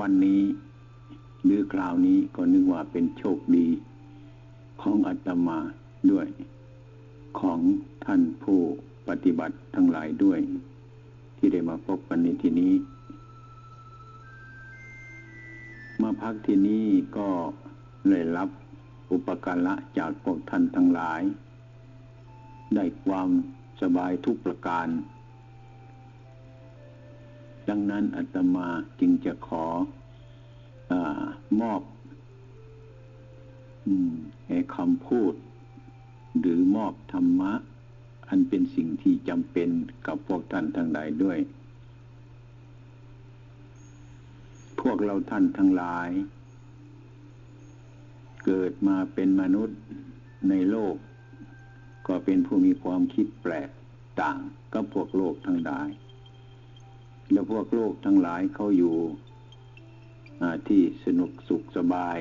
วันนี้หรือคราวนี้ก็นึกว่าเป็นโชคดี ของอาตมาด้วย ของท่านผู้ปฏิบัติทั้งหลายด้วย ที่ได้มาพบกันในที่นี้ มาพักที่นี่ก็เลยรับอุปการะจากพวกท่านทั้งหลาย ได้ความสบายทุกประการ ดังนั้นอาตมาจึงจะขออมอบคำพูด หรือมอบธรรมะ อันเป็นสิ่งที่จำเป็นกับพวกท่านทั้งหลายด้วย พวกเราท่านทั้งหลาย เกิดมาเป็นมนุษย์ในโลก ก็เป็นผู้มีความคิดแปลกต่างกับพวกโลกทั้งหลาย แล้วพวกโลกทั้งหลายเขาอยู่ที่สนุกสุขสบาย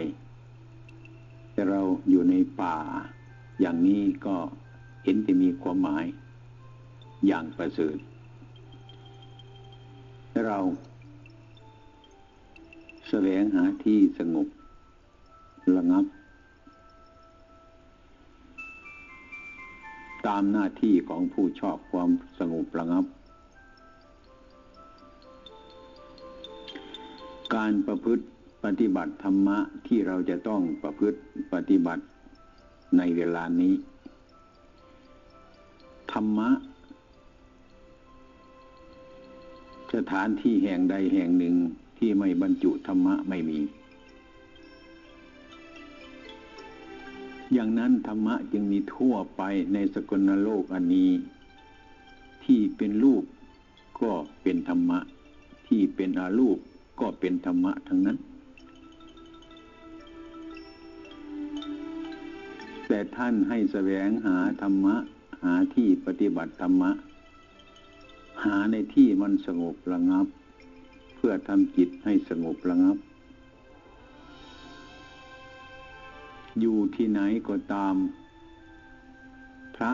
แต่เราอยู่ในป่า อย่างนี้ก็เห็นจะมีความหมายอย่างประเสริฐเราแสวงหาที่สงบระงับ ตามหน้าที่ของผู้ชอบความสงบระงับ การประพฤติปฏิบัติธรรมะที่เราจะต้องประพฤติปฏิบัติในเวลานี้ ธรรมะ สถานที่แห่งใดแห่งหนึ่งที่ไม่บรรจุธรรมะไม่มี อย่างนั้นธรรมะจึงมีทั่วไปในสกลโลกอันนี้ ที่เป็นรูปก็เป็นธรรมะ ที่เป็นอารูป ก็เป็นธรรมะทั้งนั้น แต่ท่านให้แสวงหาธรรมะ หาที่ปฏิบัติธรรมะ หาในที่มันสงบระงับ เพื่อทำจิตให้สงบระงับ อยู่ที่ไหนก็ตาม พระ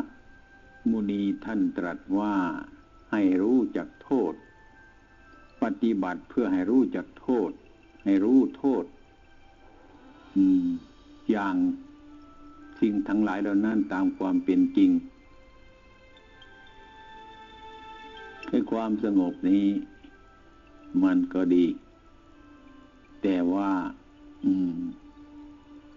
มุนีท่านตรัสว่าให้รู้จักโทษ ปฏิบัติเพื่อให้รู้จักโทษ ให้รู้โทษอย่างสิ่งทั้งหลายเหล่านั้นตามความเป็นจริงให้ความสงบนี้ มันก็ดี แต่ว่า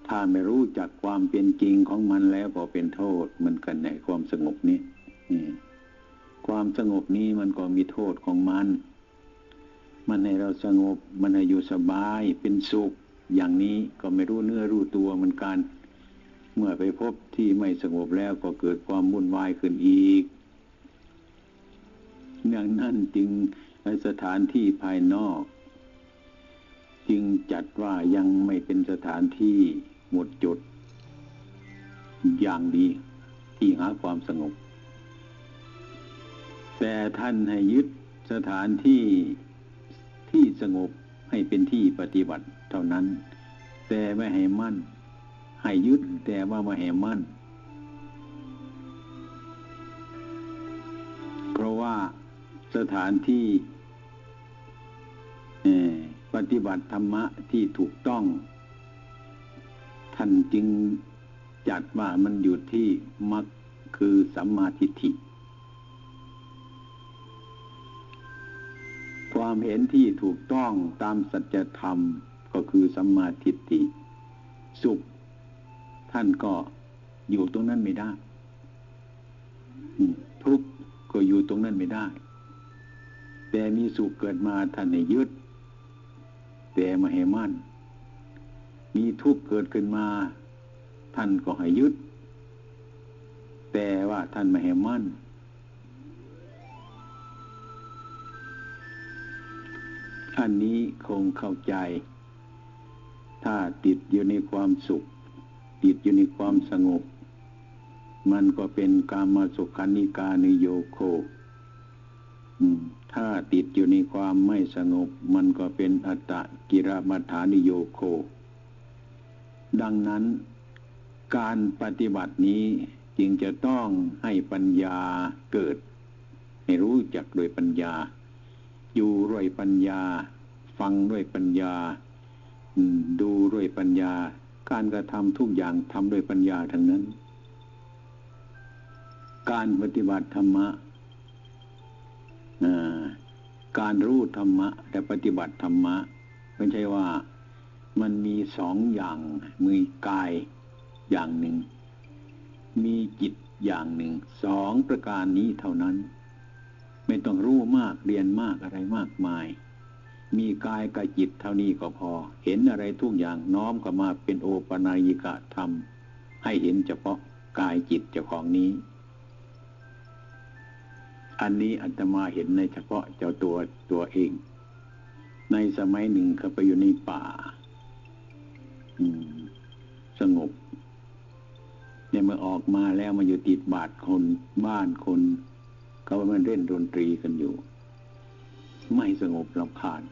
ถ้าไม่รู้จักความเป็นจริงของมันแล้วก็เป็นโทษมันกันในความสงบนี้ความสงบนี้มันก็มีโทษของมัน มันให้เราสงบ มันให้อยู่สบายเป็นสุข อย่างนี้ก็ไม่รู้เนื้อรู้ตัวเหมือนกัน เมื่อไปพบที่ไม่สงบแล้วก็เกิดความวุ่นวายขึ้นอีกอย่างนั้นจึงในสถานที่ภายนอก จึงจัดว่ายังไม่เป็นสถานที่หมดจด อย่างดีที่หาความสงบ แต่ท่านให้ยึดสถานที่ ที่สงบให้เป็นที่ปฏิบัติเท่านั้น แต่ไม่ให้มั่น ให้ยึดแต่ว่าไม่ให้มั่น เพราะว่าสถานที่ปฏิบัติธรรมะที่ถูกต้อง ท่านจึงจัดว่ามันอยู่ที่มักคือสัมมาทิฏฐิ ความเห็นที่ถูกต้องตามสัจธรรมก็คือสัมมาทิฏฐิสุข ท่านก็อยู่ตรงนั้นไม่ได้ทุกข์ก็อยู่ตรงนั้นไม่ได้ แต่มีสุขเกิดมาท่านให้ยึด แต่มาให้มั่น มีทุกข์เกิดขึ้นมา ท่านก็ให้ยึด แต่ว่าท่านม่ให้มั่น อันนี้คงเข้าใจ ถ้าติดอยู่ในความสุข ติดอยู่ในความสงบ มันก็เป็นกามาสุขานิกานิโยโคถ้าติดอยู่ในความไม่สงบ มันก็เป็นอัตตะกิรมัฐานิโยโค ดังนั้นการปฏิบัตินี้จึงจะต้องให้ปัญญาเกิด ให้รู้จักโดยปัญญา อยู่ด้วยปัญญา ฟังด้วยปัญญา ดูด้วยปัญญา การกระทำทุกอย่างทำด้วยปัญญาทั้งนั้น การปฏิบัติธรรมะการรู้ธรรมะ แต่ปฏิบัติธรรมะไม่ใช่ว่ามันมีสองอย่างมือกายอย่างหนึ่ง มีจิตอย่างหนึ่ง สองประการนี้เท่านั้น ไม่ต้องรู้มากเรียนมากอะไรมากมาย มีกายกับจิตเท่านี้ก็พอ เห็นอะไรทุกอย่างน้อมก็มาเป็นโอปนายิกะธรรม ให้เห็นเฉพาะกายจิตเจ้าของนี้ อันนี้อัตมาเห็นในเฉพาะเจ้าตัวตัวเอง ในสมัยหนึ่งเขาไปอยู่ในป่าสงบเนี่ยเมื่อออกมาแล้วมาอยู่ติดบาทคนบ้านคน เขามาเล่นดนตรีกันอยู่ ไม่สงบลำคาญ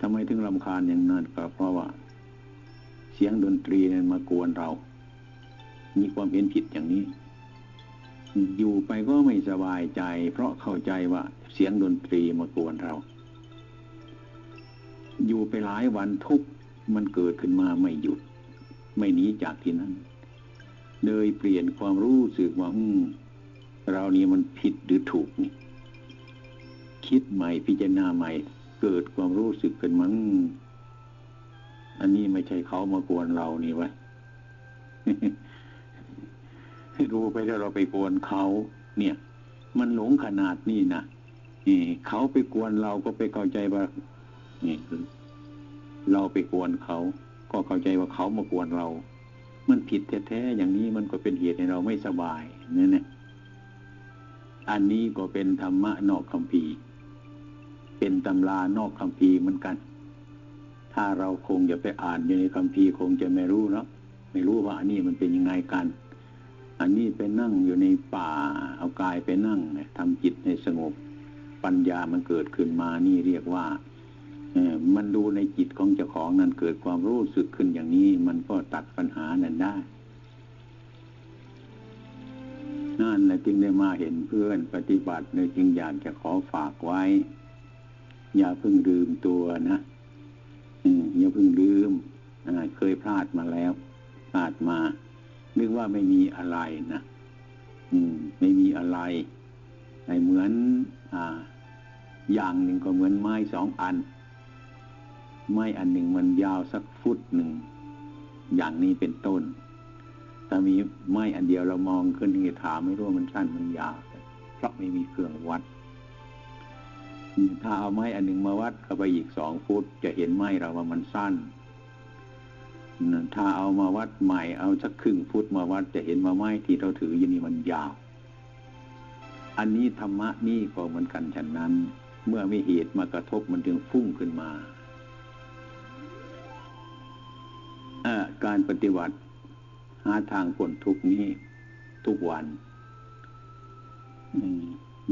ทำไมถึงลำคาญอย่างนั้นก็เพราะว่า เสียงดนตรีนั้นมากวนเรา มีความเห็นผิดอย่างนี้ อยู่ไปก็ไม่สบายใจ เพราะเข้าใจว่าเสียงดนตรีมากวนเรา อยู่ไปหลายวันทุกมันเกิดขึ้นมาไม่หยุด ไม่หนีจากที่นั้นเลยเปลี่ยนความรู้สึกว่า เรานี่มันผิดหรือถูกนี่ คิดใหม่พิจารณาใหม่ เกิดความรู้สึกขึ้นมันอันนี้ไม่ใช่เขามากวนเรานี่วะรู้ไปแล้วเราไปกวนเขา เนี่ย มันหลงขนาดนี้นะนี่เขาไปกวนเราก็ไปเข้าใจว่านี่เราไปกวนเขา ก็เข้าใจว่าเขามากวนเรา มันผิดแท้ๆอย่างนี้มันก็เป็นเหตุให้เราไม่สบายนั่นแหละ อันนี้ก็เป็นธรรมะนอกคำพีเป็นตำรานอกคำพีเหมือนกัน ถ้าเราคงจะไปอ่านอยู่ในคำพีคงจะไม่รู้แล้วไม่รู้ว่าอันนี้มันเป็นยังไงกัน อันนี้ไปนั่งอยู่ในป่า เอากายไปนั่งทำจิตให้สงบ ปัญญามันเกิดขึ้นมานี่เรียกว่ามันดูในจิตของเจ้าของนั้นเกิดความรู้สึกขึ้นอย่างนี้ มันก็ตัดปัญหานั้นได้ นั่นแหละจึงได้มาเห็นเพื่อนปฏิบัติเลยจึงอยากจะขอฝากไว้ อย่าเพิ่งลืมตัวนะอย่าเพิ่งลืมเคยพลาดมาแล้วพลาดมานึกว่าไม่มีอะไรนะอืม ไม่มีอะไรในเหมือน อ่า อย่างหนึ่งก็เหมือนไม้สองอัน ไม้อันหนึ่งมันยาวสักฟุตหนึ่ง อย่างนี้เป็นต้น ถ้ามีไม้อันเดียวเรามองขึ้นที่ถามไม่รู้มันสั้นมันยาวเพราะไม่มีเครื่องวัด ถ้าเอาไม้อันหนึ่งมาวัดเข้าไปอีกสองฟุตจะเห็นไม้เราว่ามันสั้น ถ้าเอามาวัดใหม่เอาสักครึ่งฟุตมาวัดจะเห็นว่าไม้ที่เราถืออยู่นี่มันยาว อันนี้ธรรมะนี่ก็เหมือนกันฉะนั้น เมื่อไม่เหตุมากระทบมันจึงฟุ้งขึ้นมา การปฏิบัติ หาทางพ้นทุกนี้ทุกวัน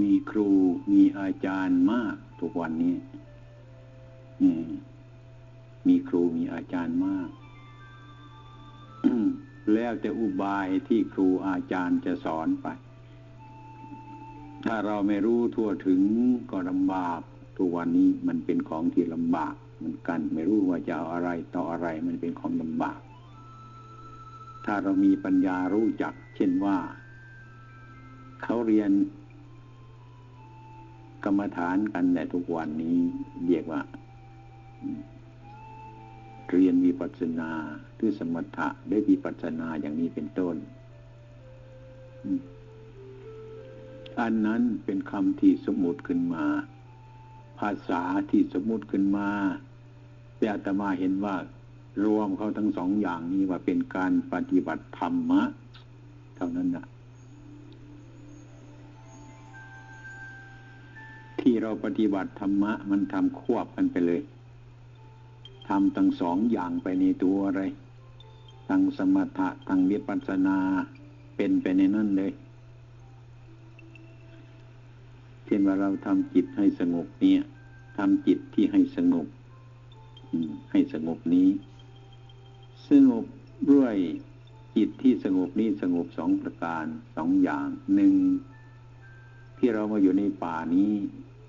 มีครูมีอาจารย์มากทุกวันนี้มีครูมีอาจารย์มาก แล้วแต่อุบายที่ครูอาจารย์จะสอนไป ถ้าเราไม่รู้ทั่วถึงก็ลำบากทุกวันนี้มันเป็นของที่ลำบากเหมือนกัน ไม่รู้ว่าจะเอาอะไรต่ออะไรมันเป็นของลำบาก เรามีปัญญารู้จัก เช่นว่า เขาเรียน กรรมฐานกันแต่ทุกวันนี้เรียกว่า เรียนวิปัสสนาคือสมถะได้วิปัสสนาอย่างนี้เป็นต้น อันนั้นเป็นคำที่สมมติขึ้นมา ภาษาที่สมมติขึ้นมาแต่อาตมาเห็นว่า รวมเขาทั้งสองอย่างนี้ว่าเป็นการปฏิบัติธรรมะ เท่านั้นนะที่เราปฏิบัติธรรมะ มันทำควบกันไปเลยทำทั้งสองอย่างไปในตัวอะไรทั้งสมถะทั้งวิปัสสนาเป็นไปในนั่นเลยเช่นว่าเราทำจิตให้สงบเนี่ยทำจิตที่ให้สงบให้สงบนี้ สงบด้วยจิตที่สงบนี้สงบสองประการสองอย่างหนึ่งที่เรามาอยู่ในป่านี้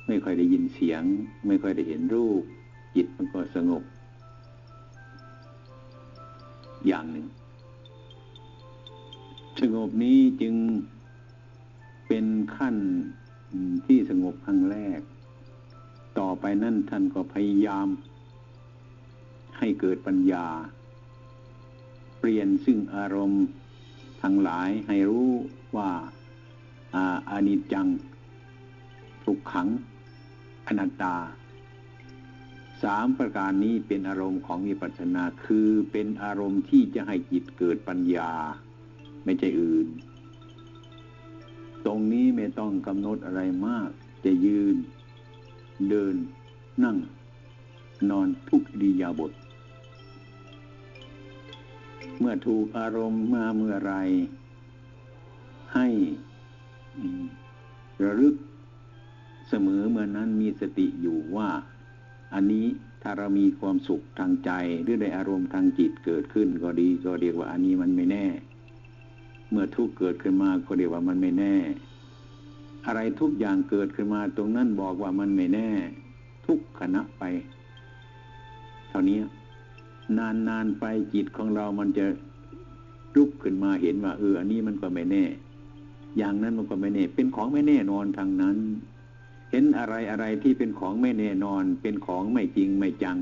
ไม่ค่อยได้ยินเสียง ไม่ค่อยได้เห็นรูป จิตมันก็สงบ อย่างหนึ่ง สงบนี้จึงเป็นขั้นที่สงบครั้งแรก ต่อไปนั่นท่านก็พยายาม ให้เกิดปัญญา ปลี่ยนซึ่งอารมณ์ทั้งหลายให้รู้ว่าอาอานิจจัง ทุกขัง อนัตตาสามประการนี้เป็นอารมณ์ของวิปัสสนาคือเป็นอารมณ์ที่จะให้จิตเกิดปัญญา ไม่ใช่อื่น ตรงนี้ไม่ต้องกำหนดอะไรมาก จะยืน เดิน นั่ง นอนทุกดียาบท เมื่อถูกอารมณ์มาเมื่อไร ให้ระลึกเสมอเมื่อนั้นมีสติอยู่ว่า อันนี้ถ้าเรามีความสุขทางใจหรือได้อารมณ์ทางจิตเกิดขึ้นก็ดี ก็เรียกว่าอันนี้มันไม่แน่ เมื่อทุกเกิดขึ้นมาก็เรียกว่ามันไม่แน่ อะไรทุกอย่างเกิดขึ้นมาตรงนั้นบอกว่ามันไม่แน่ ทุกขณะไป เท่านี้ นานๆไปจิตของเรามันจะรุกขึ้นมาเห็นว่าเอออันนี้มันก็ไม่แน่ อย่างนั้นมันก็ไม่แน่ เป็นของไม่แน่นอนทางนั้น เห็นอะไรอะไรที่เป็นของไม่แน่นอน เป็นของไม่จริงไม่จัง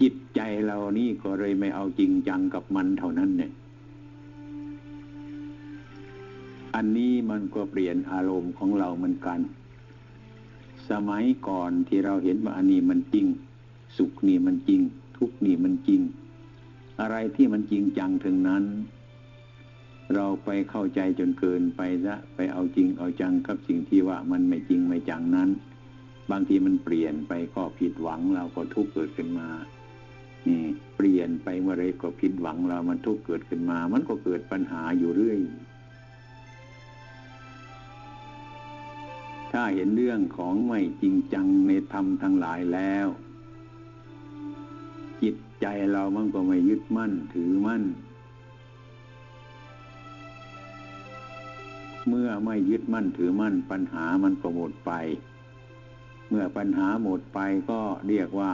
จิตใจเรานี่ก็เลยไม่เอาจริงจังกับมันเท่านั้นเนี่ย อันนี้มันก็เปลี่ยนอารมณ์ของเราเหมือนกัน สมัยก่อนที่เราเห็นว่าอันนี้มันจริง สุขนี่มันจริง ทุกนี่มันจริง อะไรที่มันจริงจังถึงนั้น เราไปเข้าใจจนเกินไปละไปเอาจริงเอาจังกับสิ่งที่ว่ามันไม่จริงไม่จังนั้น บางทีมันเปลี่ยนไปก็ผิดหวังเราก็ทุกข์เกิดขึ้นมานี่เปลี่ยนไปเมื่อไรก็ผิดหวังเรามันทุกข์เกิดขึ้นมา มันก็เกิดปัญหาอยู่เรื่อย ถ้าเห็นเรื่องของไม่จริงจังในธรรมทั้งหลายแล้ว จิตใจเรามันก็ไม่ยึดมั่นถือมั่น เมื่อไม่ยึดมั่นถือมั่น ปัญหามันก็หมดไป เมื่อปัญหาหมดไปก็เรียกว่า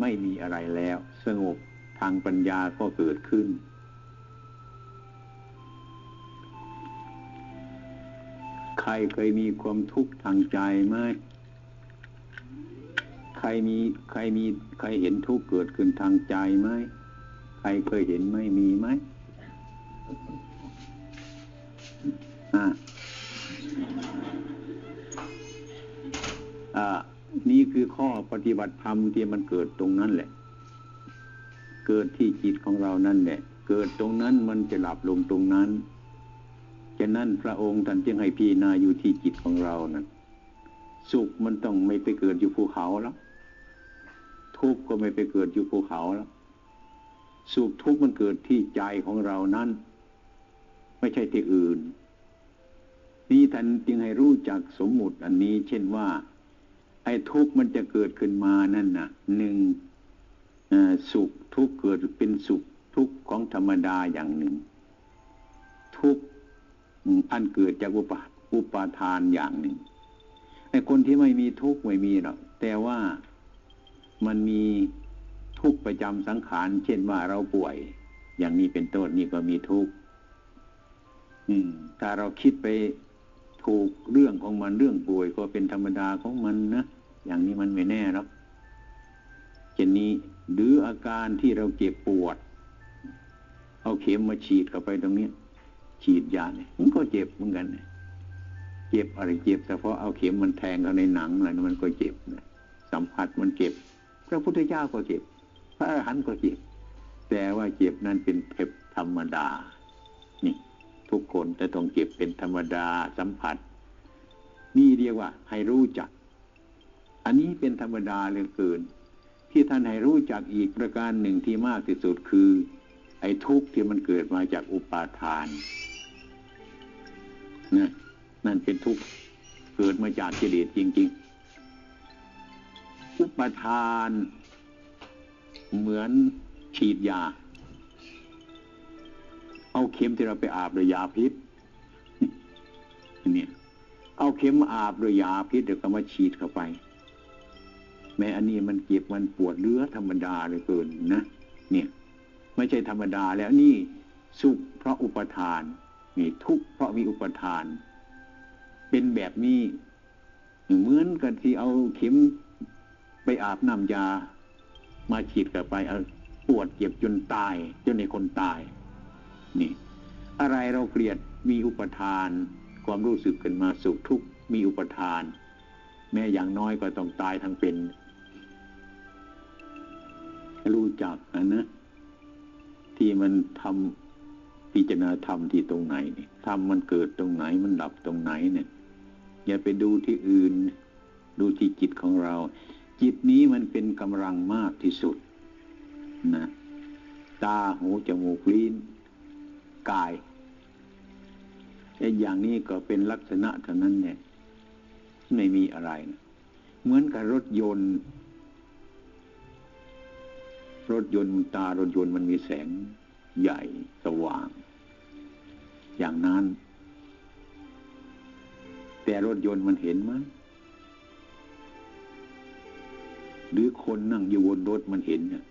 ไม่มีอะไรแล้ว สงบทางปัญญาก็เกิดขึ้น ใครเคยมีความทุกข์ทางใจไหม ใครมีใครมีใครเห็นทุกข์เกิดขึ้นทางใจไหมใครเคยเห็นไหมมีไหมอ่าอ่านี่คือข้อปฏิบัติธรรมที่มันเกิดตรงนั้นแหละ เกิดที่จิตของเรานั่นแหละ เกิดตรงนั้นมันจะหลับลงตรงนั้นฉะนั้นพระองค์ท่านจึงให้พีนาอยู่ที่จิตของเรานะ่ะสุขมันต้องไม่ไปเกิดอยู่ภูเขาแล้ว ทุกข์ก็ไม่ไปเกิดอยู่ภูเขาแล้วสุขทุกข์มันเกิดที่ใจของเรานั้น ไม่ใช่ที่อื่น นี่ท่านจึงให้รู้จักสมมุติอันนี้ เช่นว่า ไอ้ทุกข์มันจะเกิดขึ้นมานั่นนะหนึ่งสุขทุกข์เกิดเป็นสุขทุกข์ของธรรมดาอย่างหนึ่ง ทุกข์อันเกิดจากอุปอุปาทานอย่างหนึ่งไอ้คนที่ไม่มีทุกข์ไม่มีหรอกแต่ว่า มันมีทุกประจำสังขาร เช่นว่าเราป่วย อย่างนี้เป็นต้นนี่ก็มีทุกข์ถ้าเราคิดไปถูกเรื่องของมันเรื่องป่วยก็เป็นธรรมดาของมันนะอย่างนี้มันไม่แน่หรอกเช่นนี้หรืออาการที่เราเจ็บปวด เอาเข็มมาฉีดเข้าไปตรงนี้ฉีดยาเนี่ยมันก็เจ็บเหมือนกันเจ็บอะไรเจ็บแต่เพราะเอาเข็มมันแทงเข้าในหนังอะไรมันก็เจ็บนะสัมผัสมันเจ็บ พระพุทธเจ้าก็เจ็บ พระอรหันต์ก็เจ็บ แต่ว่าเจ็บนั้นเป็นเพ็บธรรมดา นี่ ทุกคนจะต้องเจ็บเป็นธรรมดาสัมผัส นี่เรียกว่า ให้รู้จัก อันนี้เป็นธรรมดาเหลือเกิน ที่ท่านให้รู้จักอีกประการหนึ่งที่มากที่สุดคือ ไอ้ทุกข์ที่มันเกิดมาจากอุปาทานนะนั่นเป็นทุกข์เกิดมาจากกิเลสจริง ๆ อุปทาน เหมือนฉีดยา เอาเข็มที่เราไปอาบด้วยยาพิษเนี่ยเอาเข็มอาบด้วยยาพิษเดี๋ยวก็มาฉีดเข้าไป แม้อันนี้มันเจ็บมันปวดเลือธรรมดาเลยเกินนะเนี่ย ไม่ใช่ธรรมดาแล้วนี่สุขเพราะอุปทานนี่ทุกข์เพราะมีอุปทาน เป็นแบบนี้เหมือนกันที่เอาเข็ม ไปอาบน้ำยา มาฉีดกับไปปวดเจ็บจนตาย จนในคนตาย นี่ อะไรเราเกลียดมีอุปทาน ความรู้สึกกันมาสุขทุกข์มีอุปทาน แม้อย่างน้อยก็ต้องตายทั้งเป็น รู้จักนะนะที่มันทำพิจารณาธรรมที่ตรงไหนธรรมมันเกิดตรงไหนมันดับตรงไหนเนี่ย อย่าไปดูที่อื่น ดูที่จิตของเรา จิตนี้มันเป็นกำลังมากที่สุดนะตาหูจมูกลิ้นกายไอ้อย่างนี้ก็เป็นลักษณะเท่านั้นเนี่ยไม่มีอะไรนะเหมือนกับรถยนต์ รถยนต์ตารถยนต์มันมีแสงใหญ่สว่าง อย่างนั้น แต่รถยนต์มันเห็นไหม หรือคนนั่งอยู่บนรถมันเห็นเนี่ย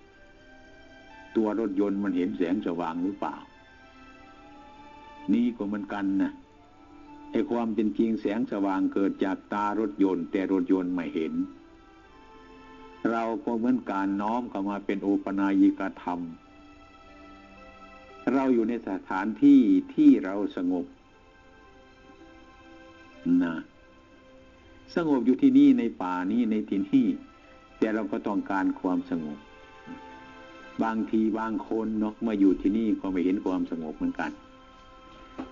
ตัวรถยนต์มันเห็นแสงสว่างหรือเปล่า นี่ก็เหมือนกันนะไอ้ความเป็นจริงแสงสว่างเกิดจากตารถยนต์ แต่รถยนต์ไม่เห็น เราก็เหมือนการน้อมเข้ามาเป็นโอปนายิกธรรม เราอยู่ในสถานที่ที่เราสงบนะสงบอยู่ที่นี่ในป่านี้ในที่นี่ แต่เราก็ต้องการความสงบ บางทีบางคนเนาะมาอยู่ที่นี่ก็ไม่เห็นความสงบเหมือนกัน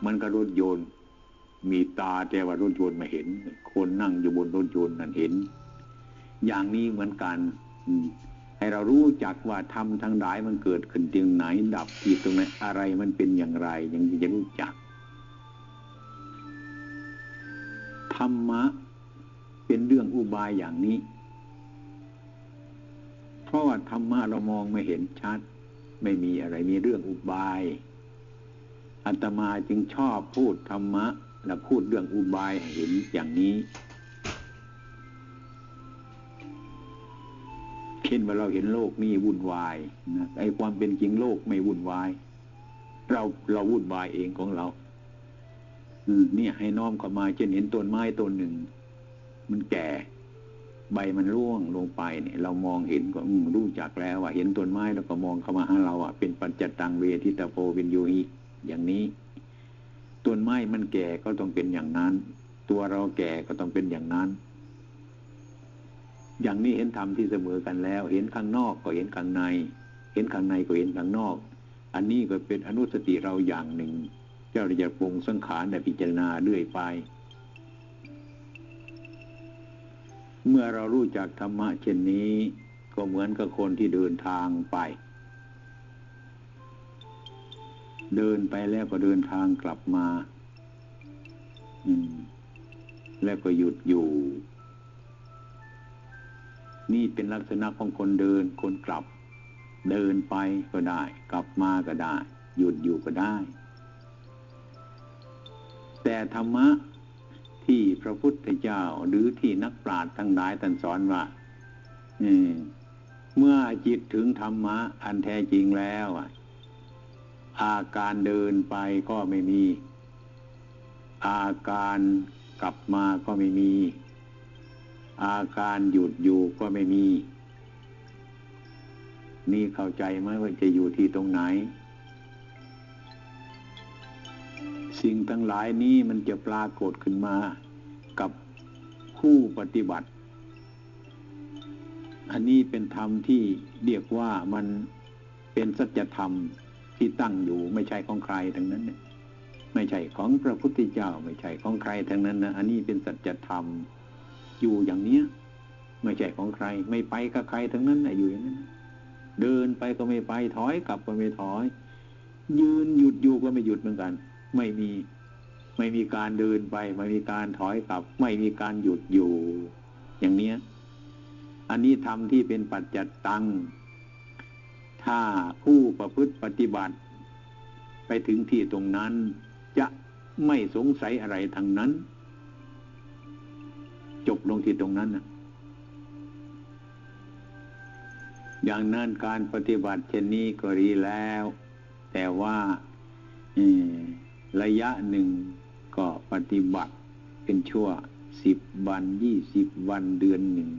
มันก็รถยนต์มีตาแต่ว่ารถยนต์ม่เห็น คนนั่งอยู่บนรถยนต์นั่นเห็น อย่างนี้เหมือนกันให้เรารู้จักว่าธรรมทั้งหลายมันเกิดขึ้นตรงไหน ดับที่ตรงไหนอะไรมันเป็นอย่างไรยังจะรู้จักธรรมะเป็นเรื่องอุบายอย่างนี้ เพราะว่าธรรมะเรามองไม่เห็นชัด ไม่มีอะไรมีเรื่องอุบายอัตมาจึงชอบพูดธรรมะ และพูดเรื่องอุบายเห็นอย่างนี้เช่นว่าเราเห็นโลกนี้วุ่นวายนะไอ้ความเป็นจริงโลกไม่วุ่นวาย เราเราวุ่นวายเองของเราเนี่ยให้น้อมเข้ามาเช่นเห็นต้นไม้ต้นหนึ่ง มันแก่ ใบมันร่วงลงไปเนี่ยเรามองเห็นก็รู้จักแล้วว่าเห็นต้นไม้แล้วก็มองเข้ามาหาเราอะเป็นปัจจตังเวทิตาโพเป็นโยหิอย่างนี้ต้นไม้มันแก่ก็ต้องเป็นอย่างนั้น ตัวเราแก่ก็ต้องเป็นอย่างนั้น อย่างนี้เห็นธรรมที่เสมอกันแล้ว เห็นข้างนอกก็เห็นข้างใน เห็นข้างในก็เห็นข้างนอก อันนี้ก็เป็นอนุสติเราอย่างหนึ่ง เจ้าจะปรุงสังขารแต่พิจารณาเรื่อยไป เมื่อเรารู้จักธรรมะเช่นนี้ ก็เหมือนกับคนที่เดินทางไป เดินไปแล้วก็เดินทางกลับมา อืม แล้วก็หยุดอยู่ นี่เป็นลักษณะของคนเดินคนกลับ เดินไปก็ได้ กลับมาก็ได้ หยุดอยู่ก็ได้ แต่ธรรมะ ที่พระพุทธเจ้าหรือที่นักปราชญ์ทั้งหลายท่านสอนว่าเมื่อจิตถึงธรรมะ อันแท้จริงแล้วอาการเดินไปก็ไม่มี อาการกลับมาก็ไม่มี อาการหยุดอยู่ก็ไม่มี นี่เข้าใจไหมว่าจะอยู่ที่ตรงไหน สิ่งทั้งหลายนี้มันจะปรากฏขึ้นมากับผู้ปฏิบัติ อันนี้เป็นธรรมที่เรียกว่ามันเป็นสัจธรรมที่ตั้งอยู่ไม่ใช่ของใครทั้งนั้นเนี่ยไม่ใช่ของพระพุทธเจ้า ไม่ใช่ของใครทั้งนั้นนะอันนี้เป็นสัจธรรมอยู่อย่างเนี้ย ไม่ใช่ของใคร ไม่ไปกับใครทั้งนั้นนะอยู่อย่างนั้นเดินไปก็ไม่ไปถอยกลับก็ไม่ถอย ยืนหยุดอยู่ก็ไม่หยุดเหมือนกัน ไม่มีไม่มีการเดินไป ไม่มีการถอยกลับ ไม่มีการหยุดอยู่ อย่างเนี้ย อันนี้ทำที่เป็นปัจจัตตัง ถ้าผู้ประพฤติปฏิบัติ ไปถึงที่ตรงนั้น จะไม่สงสัยอะไรทางนั้น จบลงที่ตรงนั้นนะอย่างนั้นการปฏิบัติเช่นนี้ก็ดีแล้ว แต่ว่า ระยะหนึ่งก็ปฏิบัติเป็นชั่วสิบวันยี่สิบวันเดือนหนึ่ง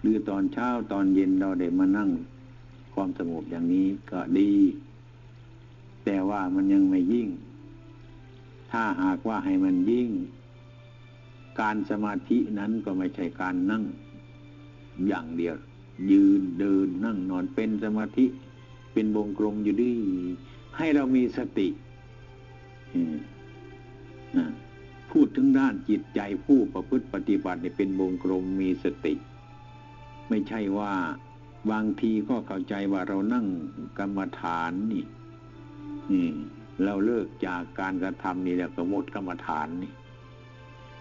หรือตอนเช้าตอนเย็นเราได้มานั่งความสงบอย่างนี้ก็ดี แต่ว่ามันยังไม่ยิ่ง ถ้าหากว่าให้มันยิ่ง การสมาธินั้นก็ไม่ใช่การนั่ง อย่างเดียว ยืนเดินนั่งนอนเป็นสมาธิ เป็นวงกลมอยู่ดี ให้เรามีสติ พูดถึงด้านจิตใจผู้ประพฤติปฏิบัติเป็นวงกลมมีสติ ไม่ใช่ว่าบางทีก็เข้าใจว่าเรานั่งกรรมฐานนี่เราเลิกจากการกระทำนี่แล้วก็หมดกรรมฐานนี่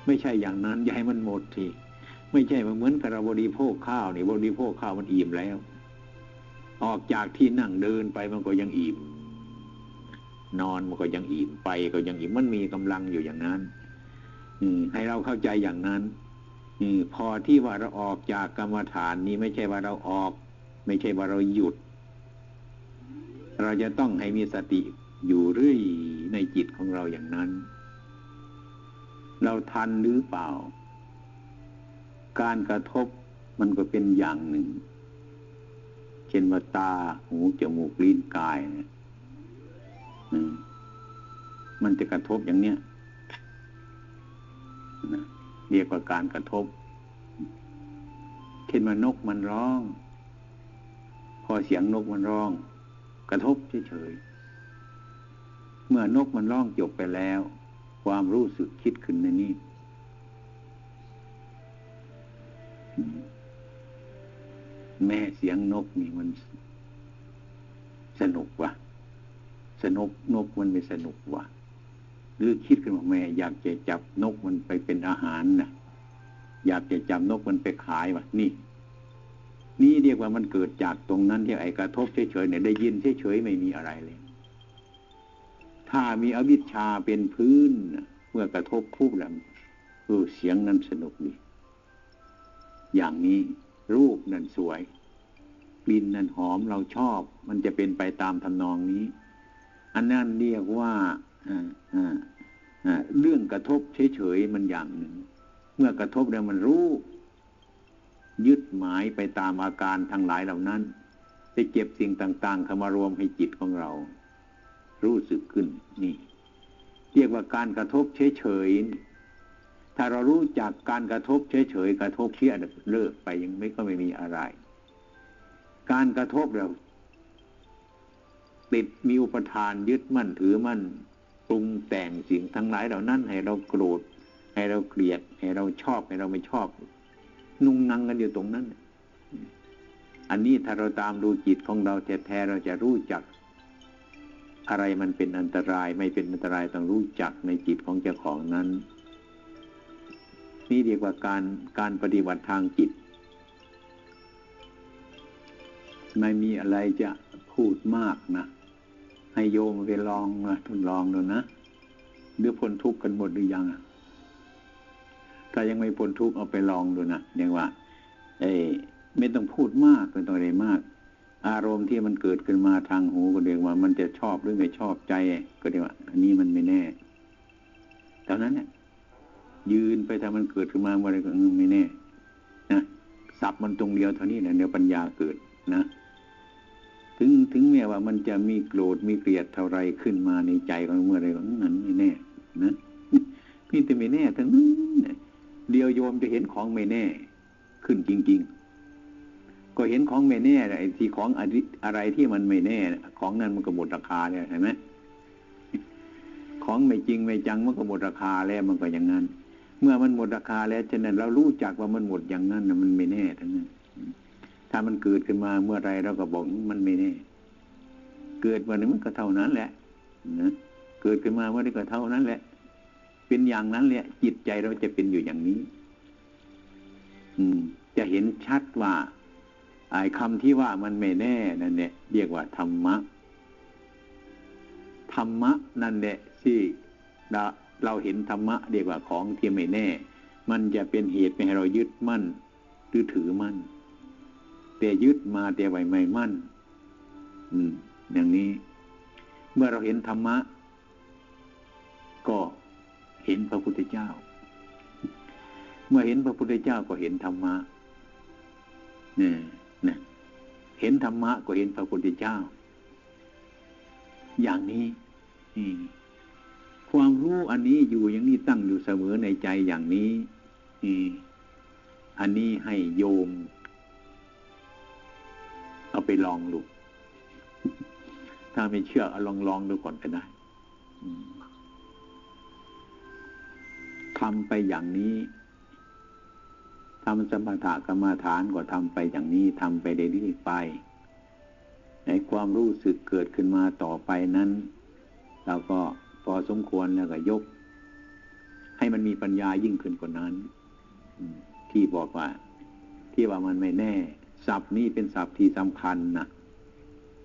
ไม่ใช่อย่างนั้นอย่าให้มันหมดทีไม่ใช่เหมือนกับเราบริโภคข้าวนี่บริโภคข้าวมันอิ่มแล้ว ออกจากที่นั่งเดินไปมันก็ยังอิ่ม นอนมันก็ยังอิ่มไปก็ยังอิ่มมันมีกำลังอยู่อย่างนั้นให้เราเข้าใจอย่างนั้นพอที่ว่าเราออกจากกรรมฐานนี้ไม่ใช่ว่าเราออก ไม่ใช่ว่าเราหยุด เราจะต้องให้มีสติอยู่เรื่อยในจิตของเราอย่างนั้น เราทันหรือเปล่า การกระทบมันก็เป็นอย่างหนึ่ง เช่นว่าตา หู จมูก ลิ้น กายเนี่ย มันจะกระทบอย่างเนี้ยนะเรียกว่าการกระทบเช่นว่านกมันร้อง พอเสียงนกมันร้อง กระทบเฉยๆเมื่อนกมันร้องจบไปแล้ว ความรู้สึกคิดขึ้นในนี้แม่เสียงนกนี่มันสนุกว่ะ สนุกนกมันไม่สนุกว่ะ หรือคิดขึ้นมาแม่ อยากจะจับนกมันไปเป็นอาหารนะอยากจะจับนกมันไปขายวะนี่ นี่เรียกว่ามันเกิดจากตรงนั้นที่ไอ้กระทบเฉยๆเนี่ยได้ยินเฉยๆไม่มีอะไรเลย ถ้ามีอวิชชาเป็นพื้นเมื่อกระทบคู่แล้วเออเสียงนั้นสนุกดีอย่างนี้รูปนั้นสวยกลิ่นนั้นหอมเราชอบ มันจะเป็นไปตามทำนองนี้ อันนั้นเรียกว่าเรื่องกระทบเฉยๆมันอย่างหนึ่ง เมื่อกระทบแล้วมันรู้ ยึดหมายไปตามอาการทั้งหลายเหล่านั้นไปเก็บสิ่งต่างๆเข้ามารวมให้จิตของเรา รู้สึกขึ้นนี่ เรียกว่าการกระทบเฉยๆถ้าเรารู้จักการกระทบเฉยๆกระทบเพี้ยเลิกไปยังไม่ก็ไม่มีอะไร การกระทบเรา ติดมีอุปทานยึดมั่นถือมั่นปรุงแต่งสิ่งทั้งหลายเหล่านั้นให้เราโกรธ ให้เราเกลียด ให้เราชอบให้เราไม่ชอบ นุ่งนังกันอยู่ตรงนั้น อันนี้ถ้าเราตามดูจิตของเราแท้ๆเราจะรู้จัก อะไรมันเป็นอันตรายไม่เป็นอันตรายต้องรู้จักในจิตของเจ้าของนั้น นี่เรียกว่าการการปฏิบัติทางจิต ไม่มีอะไรจะพูดมากนะ ให้โยมไปลองนะทดลองดูนะเดือพ้นทุกข์กันหมดหรือยังถ้ายังไม่พ้นทุกข์เอาไปลองดูนะเรียกว่า เอ้ไม่ต้องพูดมากไม่ต้องอะไรมาก อารมณ์ที่มันเกิดขึ้นมาทางหูก็เรียกว่า มันจะชอบหรือไม่ชอบใจ ก็เรียกว่า อันนี้มันไม่แน่เท่านั้นเนี่ยยืนไปถ้ามันเกิดขึ้นมาอะไรก็ไม่แน่นะสับมันตรงเดียวเท่านี้นะเดี๋ยวปัญญาเกิดนะ ถึงถึงแม้ว่ามันจะมีโกรธมีเกลียดเท่าไรขึ้นมาในใจของเมื่อไรก็นั้นไม่แน่นะพี่แต่ไม่แน่ทั้งนั้นเดียวโยมจะเห็นของไม่แน่ ขึ้นจริง ๆ ก็เห็นของไม่แน่ไอ้ที่ของอะไรที่มันไม่แน่ ของนั้นมันก็หมดราคาเลยเห็นไหมของไม่จริงไม่จังมันก็หมดราคาแล้วมันก็อย่างนั้น เมื่อมันหมดราคาแล้วฉะนั้นเรารู้จักว่ามันหมดอย่างนั้นนะมันไม่แน่ทั้งนั้น ถ้ามันเกิดขึ้นมาเมื่อไรเราก็บอกมันไม่แน่เกิดวันนึงมันก็เท่านั้นแหละนะเกิดขึ้นมาเมื่อไรก็เท่านั้นแหละ เป็นอย่างนั้นแหละ จิตใจเราจะเป็นอยู่อย่างนี้ อืม จะเห็นชัดว่าไอ้คำที่ว่ามันไม่แน่นั่นเนี่ยเรียกว่าธรรมะธรรมะนั่นแหละที่เราเห็นธรรมะเรียกว่าของที่ไม่แน่ มันจะเป็นเหตุให้เรายึดมั่นหรือถือมั่น แต่ยึดมาแต่ไว้ไม่มั่น อืม อย่างนี้ เมื่อเราเห็นธรรมะ ก็เห็นพระพุทธเจ้า เมื่อเห็นพระพุทธเจ้าก็เห็นธรรมะเนี่ยนะเห็นธรรมะก็เห็นพระพุทธเจ้า อย่างนี้ความรู้อันนี้อยู่อย่างนี้ตั้งอยู่เสมอในใจอย่างนี้อันนี้ให้โยม เอาไปลองดู ถ้าไม่เชื่อเอาลองลองดูก่อนก็ได้ทำไปอย่างนี้ทำสมถะกรรมาฐานก็ทำไปอย่างนี้ทำไปเรื่อยๆไป ในความรู้สึกเกิดขึ้นมาต่อไปนั้น เราก็พอสมควรแล้วก็ยก ให้มันมีปัญญายิ่งขึ้นกว่านั้นที่บอกว่า ที่ว่ามันไม่แน่ ศัพท์นี้เป็นศัพท์ที่สำคัญนะ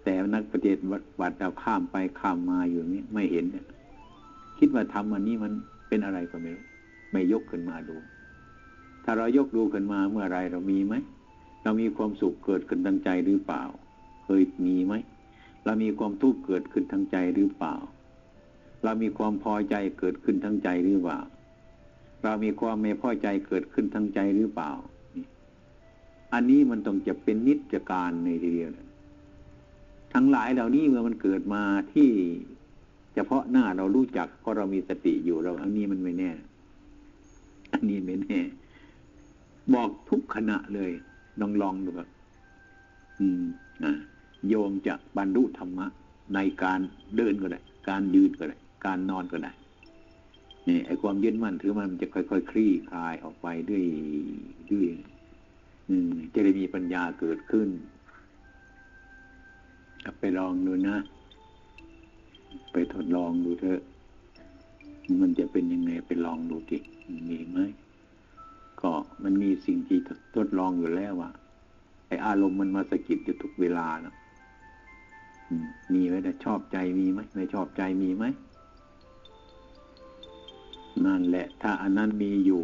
แต่นักปฏิบัติเราข้ามไปข้ามมาอยู่นี้ไม่เห็นเนี่ยคิดว่าทำอันนี้มันเป็นอะไรก็ไม่รู้ไม่ยกขึ้นมาดู ถ้าเรายกดูขึ้นมาเมื่อไรเรามีไหมเรามีความสุขเกิดขึ้นทางใจหรือเปล่า เคยมีไหมเรามีความทุกข์เกิดขึ้นทางใจหรือเปล่า เรามีความพอใจเกิดขึ้นทางใจหรือเปล่า เรามีความไม่พอใจเกิดขึ้นทางใจหรือเปล่า อันนี้มันต้องจะเป็นนิจการในทีเดียวทั้งหลายเหล่านี้เมื่อมันเกิดมาที่เฉพาะหน้าเรารู้จักเพราะเรามีสติอยู่เราอันนี้มันไม่แน่ อันนี้ไม่แน่ บอกทุกขณะเลยลองลองดูครับอืมอ่าโยมจะบรรลุธรรมะ ในการเดินก็ได้ การยืนก็ได้ การนอนก็ได้นี่ไอ้ความยึดมั่นถือมันจะค่อยๆคลี่คลายออกไปด้วยด้วย จะได้มีปัญญาเกิดขึ้นไปลองดูนะ ไปทดลองดูเถอะ มันจะเป็นยังไงไปลองดูดิมีไหมก็มันมีสิ่งที่ทดลองอยู่แล้วว่าไออารมณ์มันมาสะกิดอยู่ทุกเวลานะมีไว้แต่ชอบใจมีไหมไม่ชอบใจมีไหมนั่นแหละ ถ้าอันนั้นมีอยู่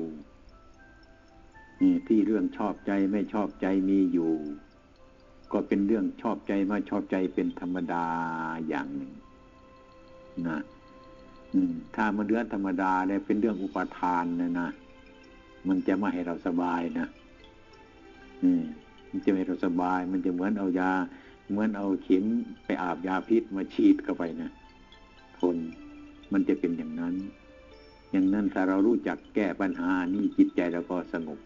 ที่เรื่องชอบใจไม่ชอบใจมีอยู่ ก็เป็นเรื่องชอบใจไมาชอบใจเป็นธรรมดาอย่างหนึ่งนะถ้ามันเรื่องธรรมดาเนี่ยเป็นเรื่องอุปทานนะนะมันจะไม่ให้เราสบายนะอืมมันจะไม่ให้เราสบาย มันจะเหมือนเอายา เหมือนเอาเข็มไปอาบยาพิษมาฉีดเข้าไปนะทนมันจะเป็นอย่างนั้น อย่างนั้นถ้าเรารู้จักแก้ปัญหานี่จิตใจเราก็สงบ